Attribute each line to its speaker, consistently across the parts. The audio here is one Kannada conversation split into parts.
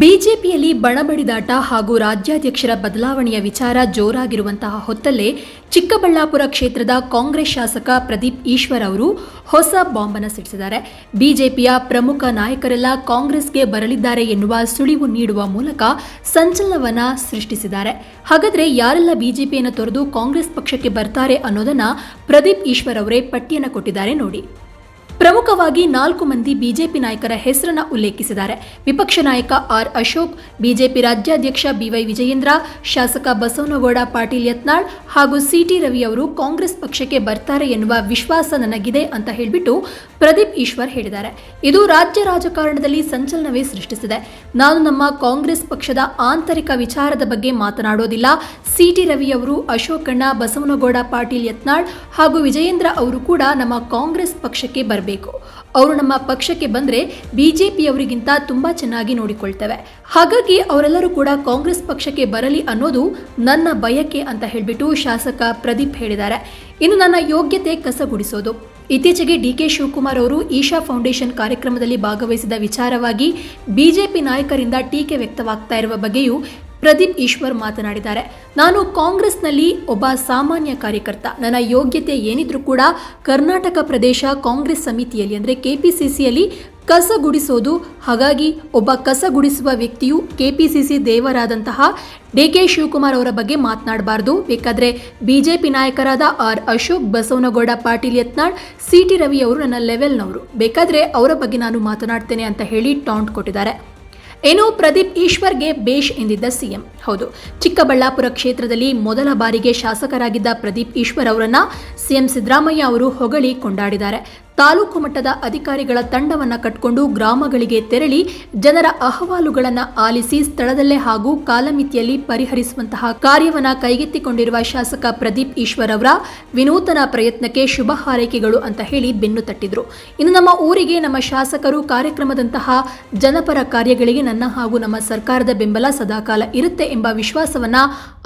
Speaker 1: ಬಿಜೆಪಿಯಲ್ಲಿ ಬಣಬಡಿದಾಟ ಹಾಗೂ ರಾಜ್ಯಾಧ್ಯಕ್ಷರ ಬದಲಾವಣೆಯ ವಿಚಾರ ಜೋರಾಗಿರುವಂತಹ ಹೊತ್ತಲ್ಲೇ ಚಿಕ್ಕಬಳ್ಳಾಪುರ ಕ್ಷೇತ್ರದ ಕಾಂಗ್ರೆಸ್ ಶಾಸಕ ಪ್ರದೀಪ್ ಈಶ್ವರ್ ಅವರು ಹೊಸ ಬಾಂಬನ ಸಿಡಿಸಿದ್ದಾರೆ. ಬಿಜೆಪಿಯ ಪ್ರಮುಖ ನಾಯಕರೆಲ್ಲ ಕಾಂಗ್ರೆಸ್ಗೆ ಬರಲಿದ್ದಾರೆ ಎನ್ನುವ ಸುಳಿವು ನೀಡುವ ಮೂಲಕ ಸಂಚಲನವನ್ನ ಸೃಷ್ಟಿಸಿದ್ದಾರೆ. ಹಾಗಾದರೆ ಯಾರೆಲ್ಲ ಬಿಜೆಪಿಯನ್ನು ತೊರೆದು ಕಾಂಗ್ರೆಸ್ ಪಕ್ಷಕ್ಕೆ ಬರ್ತಾರೆ ಅನ್ನೋದನ್ನ ಪ್ರದೀಪ್ ಈಶ್ವರ್ ಅವರೇ ಪಟ್ಟಿಯನ್ನು ಕೊಟ್ಟಿದ್ದಾರೆ ನೋಡಿ. ಪ್ರಮುಖವಾಗಿ ನಾಲ್ಕು ಮಂದಿ ಬಿಜೆಪಿ ನಾಯಕರ ಹೆಸರನ್ನು ಉಲ್ಲೇಖಿಸಿದ್ದಾರೆ. ವಿಪಕ್ಷ ನಾಯಕ ಆರ್ ಅಶೋಕ್, ಬಿಜೆಪಿ ರಾಜ್ಯಾಧ್ಯಕ್ಷ ಬಿವೈ ವಿಜಯೇಂದ್ರ, ಶಾಸಕ ಬಸವನಗೌಡ, ಪಾಟೀಲ್ ಯತ್ನಾಳ್ ಹಾಗೂ ಸಿಟಿ ರವಿ ಅವರು ಕಾಂಗ್ರೆಸ್ ಪಕ್ಷಕ್ಕೆ ಬರ್ತಾರೆ ಎನ್ನುವ ವಿಶ್ವಾಸ ನನಗಿದೆ ಅಂತ ಹೇಳಿಬಿಟ್ಟು ಪ್ರದೀಪ್ ಈಶ್ವರ್ ಹೇಳಿದ್ದಾರೆ. ಇದು ರಾಜ್ಯ ರಾಜಕಾರಣದಲ್ಲಿ ಸಂಚಲನವೇ ಸೃಷ್ಟಿಸಿದೆ. ನಾನು ನಮ್ಮ ಕಾಂಗ್ರೆಸ್ ಪಕ್ಷದ ಆಂತರಿಕ ವಿಚಾರದ ಬಗ್ಗೆ ಮಾತನಾಡೋದಿಲ್ಲ. ಸಿಟಿ ರವಿ ಅವರು, ಅಶೋಕಣ್ಣ, ಬಸವನಗೌಡ, ಪಾಟೀಲ್ ಯತ್ನಾಳ್ ಹಾಗೂ ವಿಜಯೇಂದ್ರ ಅವರು ಕೂಡ ನಮ್ಮ ಕಾಂಗ್ರೆಸ್ ಪಕ್ಷಕ್ಕೆ ಬರಬೇಕು. ಅವರು ನಮ್ಮ ಪಕ್ಷಕ್ಕೆ ಬಂದ್ರೆ ಬಿಜೆಪಿಯವರಿಗಿಂತ ತುಂಬಾ ಚೆನ್ನಾಗಿ ನೋಡಿಕೊಳ್ತೇವೆ. ಹಾಗಾಗಿ ಅವರೆಲ್ಲರೂ ಕೂಡ ಕಾಂಗ್ರೆಸ್ ಪಕ್ಷಕ್ಕೆ ಬರಲಿ ಅನ್ನೋದು ನನ್ನ ಬಯಕೆ ಅಂತ ಹೇಳಿಬಿಟ್ಟು ಶಾಸಕ ಪ್ರದೀಪ್ ಹೇಳಿದ್ದಾರೆ. ಇನ್ನು ನನ್ನ ಯೋಗ್ಯತೆ ಕಸಗುಡಿಸೋದು. ಇತ್ತೀಚೆಗೆ ಡಿ ಕೆ ಶಿವಕುಮಾರ್ ಅವರು ಈಶಾ ಫೌಂಡೇಶನ್ ಕಾರ್ಯಕ್ರಮದಲ್ಲಿ ಭಾಗವಹಿಸಿದ ವಿಚಾರವಾಗಿ ಬಿಜೆಪಿ ನಾಯಕರಿಂದ ಟೀಕೆ ವ್ಯಕ್ತವಾಗ್ತಾ ಇರುವ ಬಗ್ಗೆಯೂ ಪ್ರದೀಪ್ ಈಶ್ವರ್ ಮಾತನಾಡಿದ್ದಾರೆ. ನಾನು ಕಾಂಗ್ರೆಸ್ನಲ್ಲಿ ಒಬ್ಬ ಸಾಮಾನ್ಯ ಕಾರ್ಯಕರ್ತ. ನನ್ನ ಯೋಗ್ಯತೆ ಏನಿದ್ರೂ ಕೂಡ ಕರ್ನಾಟಕ ಪ್ರದೇಶ ಕಾಂಗ್ರೆಸ್ ಸಮಿತಿಯಲ್ಲಿ ಅಂದರೆ ಕೆಪಿಸಿಸಿಯಲ್ಲಿ ಕಸ ಗುಡಿಸೋದು ಹಾಗಾಗಿ ಒಬ್ಬ ಕಸ ಗುಡಿಸುವ ವ್ಯಕ್ತಿಯು ಕೆಪಿಸಿಸಿ ದೇವರಾದಂತಹ ಡಿ ಕೆ ಶಿವಕುಮಾರ್ ಅವರ ಬಗ್ಗೆ ಮಾತನಾಡಬಾರ್ದು. ಬೇಕಾದ್ರೆ ಬಿಜೆಪಿ ನಾಯಕರಾದ R. Ashok, Basavanagouda, Patil Yatnal C T Ravi ಅವರು ನನ್ನ ಲೆವೆಲ್ನವರು. ಬೇಕಾದರೆ ಅವರ ಬಗ್ಗೆ ನಾನು ಮಾತನಾಡ್ತೇನೆ ಅಂತ ಹೇಳಿ ಟಾಂಟ್ ಕೊಟ್ಟಿದ್ದಾರೆ. ಏನು ಪ್ರದೀಪ್ ಈಶ್ವರ್ಗೆ ಬೇಷ್ ಎಂದಿದ್ದ ಸಿಎಂ. ಹೌದು, ಚಿಕ್ಕಬಳ್ಳಾಪುರ ಕ್ಷೇತ್ರದಲ್ಲಿ ಮೊದಲ ಬಾರಿಗೆ ಶಾಸಕರಾಗಿದ್ದ ಪ್ರದೀಪ್ ಈಶ್ವರ್ ಅವರನ್ನ ಸಿಎಂ ಸಿದ್ದರಾಮಯ್ಯ ಅವರು ಹೊಗಳಿ ಕೊಂಡಾಡಿದ್ದಾರೆ. ತಾಲೂಕು ಮಟ್ಟದ ಅಧಿಕಾರಿಗಳ ತಂಡವನ್ನ ಕಟ್ಕೊಂಡು ಗ್ರಾಮಗಳಿಗೆ ತೆರಳಿ ಜನರ ಅಹವಾಲುಗಳನ್ನು ಆಲಿಸಿ ಸ್ಥಳದಲ್ಲೇ ಹಾಗೂ ಕಾಲಮಿತಿಯಲ್ಲಿ ಪರಿಹರಿಸುವಂತಹ ಕಾರ್ಯವನ್ನ ಕೈಗೆತ್ತಿಕೊಂಡಿರುವ ಶಾಸಕ ಪ್ರದೀಪ್ ಈಶ್ವರ್ ಅವರ ವಿನೂತನ ಪ್ರಯತ್ನಕ್ಕೆ ಶುಭ ಹಾರೈಕೆಗಳು ಅಂತ ಹೇಳಿ ಬೆನ್ನು ತಟ್ಟಿದ್ರು. ಇನ್ನು ನಮ್ಮ ಊರಿಗೆ ನಮ್ಮ ಶಾಸಕರು ಕಾರ್ಯಕ್ರಮದಂತಹ ಜನಪರ ಕಾರ್ಯಗಳಿಗೆ ನನ್ನ ಹಾಗೂ ನಮ್ಮ ಸರ್ಕಾರದ ಬೆಂಬಲ ಸದಾಕಾಲ ಇರುತ್ತೆ ಎಂಬ ವಿಶ್ವಾಸವನ್ನ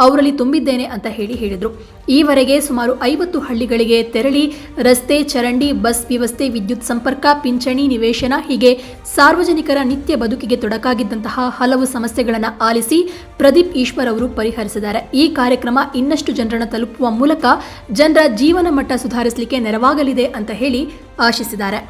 Speaker 1: ಅವರಲ್ಲಿ ತುಂಬಿದ್ದೇನೆ ಅಂತ ಹೇಳಿ ಹೇಳಿದರು. ಈವರೆಗೆ ಸುಮಾರು ಐವತ್ತು ಹಳ್ಳಿಗಳಿಗೆ ತೆರಳಿ ರಸ್ತೆ, ಚರಂಡಿ, ಬಸ್ ವ್ಯವಸ್ಥೆ, ವಿದ್ಯುತ್ ಸಂಪರ್ಕ, ಪಿಂಚಣಿ, ನಿವೇಶನ ಹೀಗೆ ಸಾರ್ವಜನಿಕರ ನಿತ್ಯ ಬದುಕಿಗೆ ತೊಡಕಾಗಿದ್ದಂತಹ ಹಲವು ಸಮಸ್ಯೆಗಳನ್ನು ಆಲಿಸಿ ಪ್ರದೀಪ್ ಈಶ್ವರ್ ಅವರು ಪರಿಹರಿಸಿದ್ದಾರೆ. ಈ ಕಾರ್ಯಕ್ರಮ ಇನ್ನಷ್ಟು ಜನರನ್ನು ತಲುಪುವ ಮೂಲಕ ಜನರ ಜೀವನ ಮಟ್ಟ ಸುಧಾರಿಸಲಿಕ್ಕೆ ನೆರವಾಗಲಿದೆ ಅಂತ ಹೇಳಿ ಆಶಿಸಿದ್ದಾರೆ.